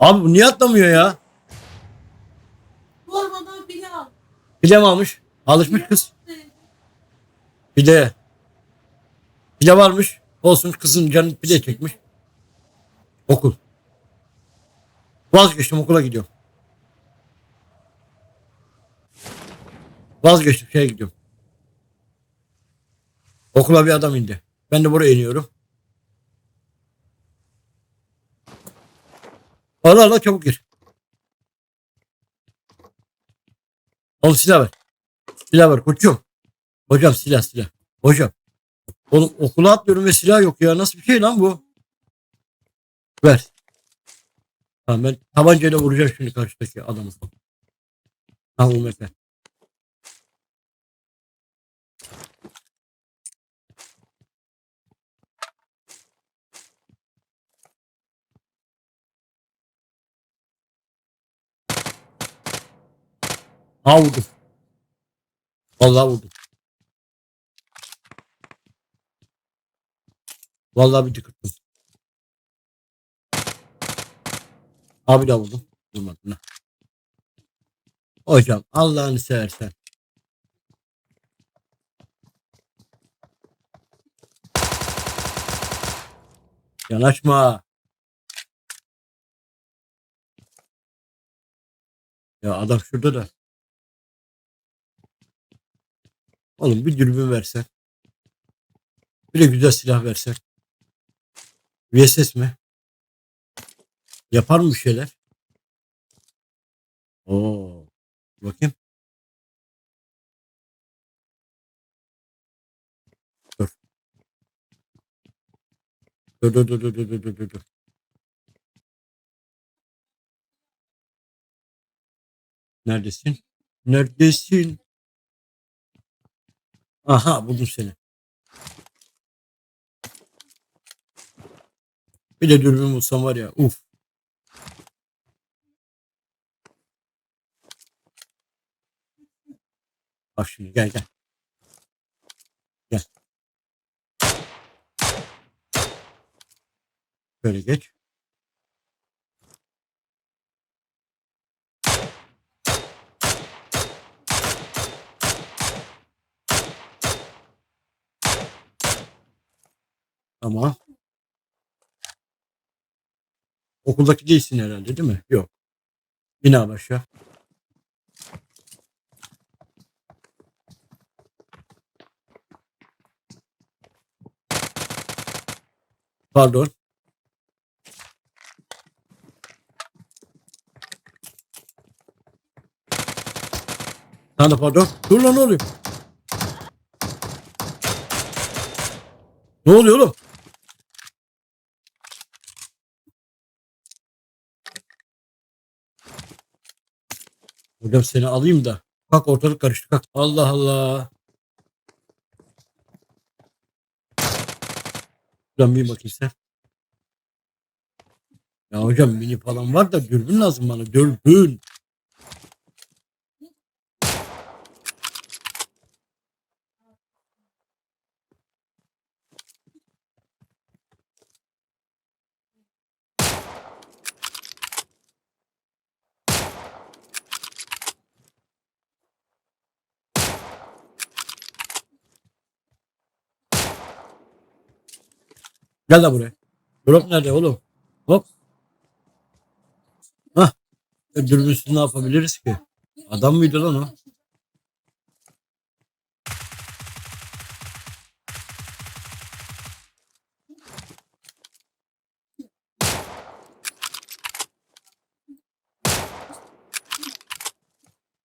Abi bu niye atlamıyor ya? Formadan pilav. Pide mi almış? Alışmış kız. Pide. Pide varmış. Olsun kızın canı pide çekmiş. Okul. Vazgeçtim okula gidiyorum. Vazgeçtim şeye gidiyorum. Okula bir adam indi. Ben de buraya iniyorum. Allah çabuk gir. Oğlum silah ver. Silah ver koçum. Hocam silah silah. Hocam. Oğlum okula atlıyorum ve silah yok ya. Nasıl bir şey lan bu? Ver. Tamam ben tabancayla vuracağım şimdi karşıdaki adamı. Tamam Mete. Ha vurdum. Vallahi vurdum. Vallahi bir tıkırttım. Abi de vurdum. Vurmadın ha. Hocam Allah'ını seversen. Yanaşma. Ya adam şurada da. Oğlum bir dürbün versen. Bir de güzel silah versen. VSS mi? Yapar mı bir şeyler? Oo. Bakayım. Dur. Dur dur dur dur dur dur dur dur. Neredesin? Neredesin? Aha buldum seni. Bir de dürbün bulsam var ya. Uf. Bak şimdi gel gel. Gel. Böyle geç. Tamam. Okuldaki değilsin herhalde değil mi? Yok. Bina aşağı. Pardon. Sana pardon. Dur lan ne oluyor? Ne oluyor oğlum? Hocam seni alayım da. Kalk ortalık karıştı kalk. Allah Allah. Şuradan bir bakayım sen. Ya hocam mini falan var da dürbün lazım bana. Dürbün. Gel de buraya. Drop nerede oğlum? Hop. Hah. E, dürbünsüz ne yapabiliriz ki? Adam mıydı lan o?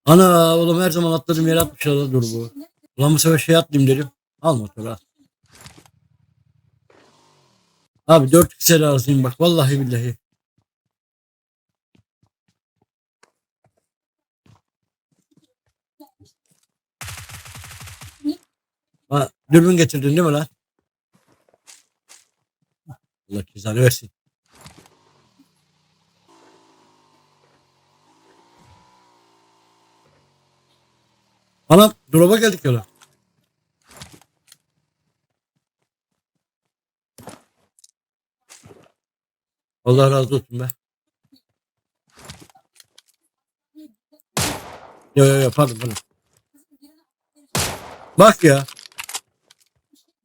Ana oğlum her zaman atladığım yere atmışlar dur bu. Ulan bu sefer şey atlayayım dedim. Al motoru al. Abi 4 kişi razıyım bak vallahi billahi. Ha, dürbün getirdin değil mi lan? Allah cezanı versin. Anam drop'a geldik yola. Allah razı olsun be. Yo yo yo pardon pardon. Bak ya.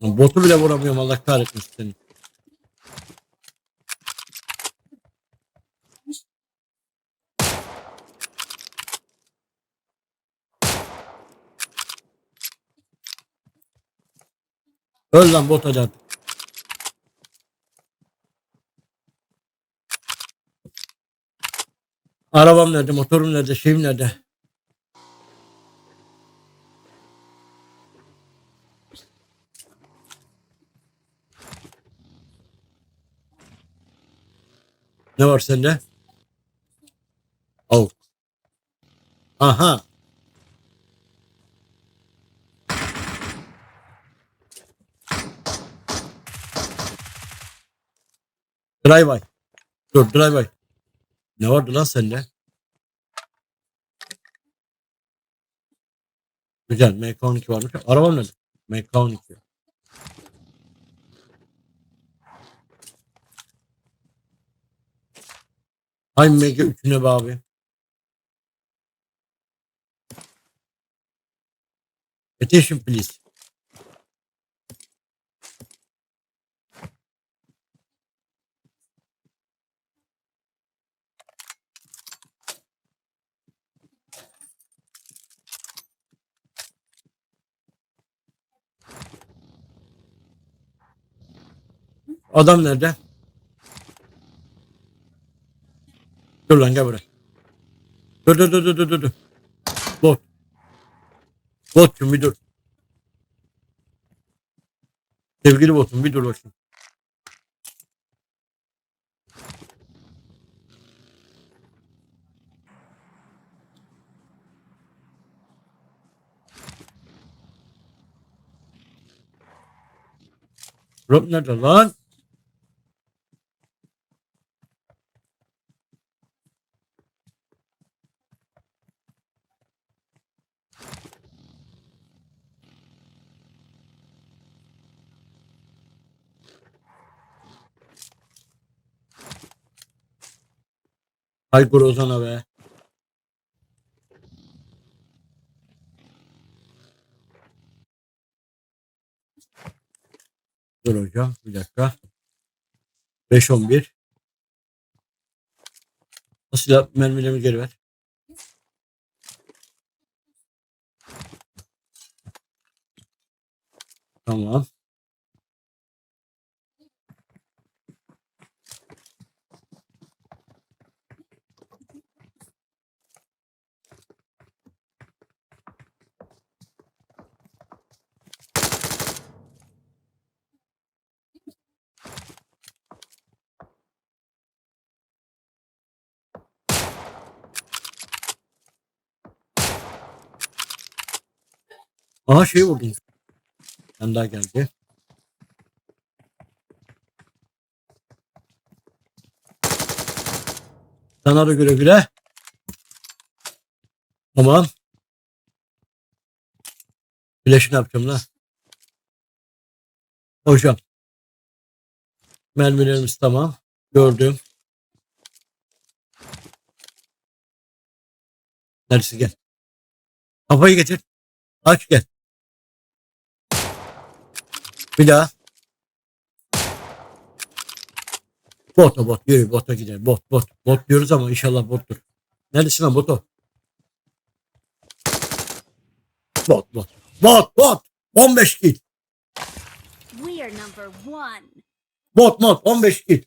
Botu bile vuramıyorum Allah kahretmiş seni. Öl lan bot hadi artık. Arabam nerede, motorum nerede, şeyim nerede? Ne var sende? Avuk. Aha. Drive-by. Dur drive-by. Ne vardı lan sende? Güzel. MK12 varmış. Arabam nerede? MK12. Ay MG3'üne be abi. Attention please. Adam nerede? Dur lan gel buraya. Dur dur dur dur dur dur. Bot. Botçum bir dur. Sevgili botum bir dur bakayım. Rob nerede lan? Hay Grozan'a be. Dur hocam bir dakika. 5-11. Silah mermilerimi geri ver. Tamam. Aha şey vurdum. Ben daha geldi. Sana da güle güle. Tamam. Flash ne yapacağım lan? Hocam. Mermilerimiz tamam. Gördüm. Neresi gel. Kafayı getir. Aç gel. Bir daha. Bot o bot. Yürü bota gider. Bot bot. Bot diyoruz ama inşallah bottur. Neredesin lan boto? Bot bot. Bot bot. 15 kill. Bot bot 15 kill.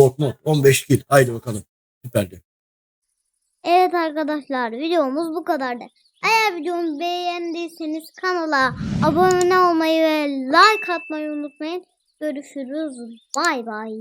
Mod 15 kill. Haydi bakalım. Süperdi. Evet arkadaşlar videomuz bu kadardı. Eğer videomu beğendiyseniz kanala abone olmayı ve like atmayı unutmayın. Görüşürüz. Bay bay.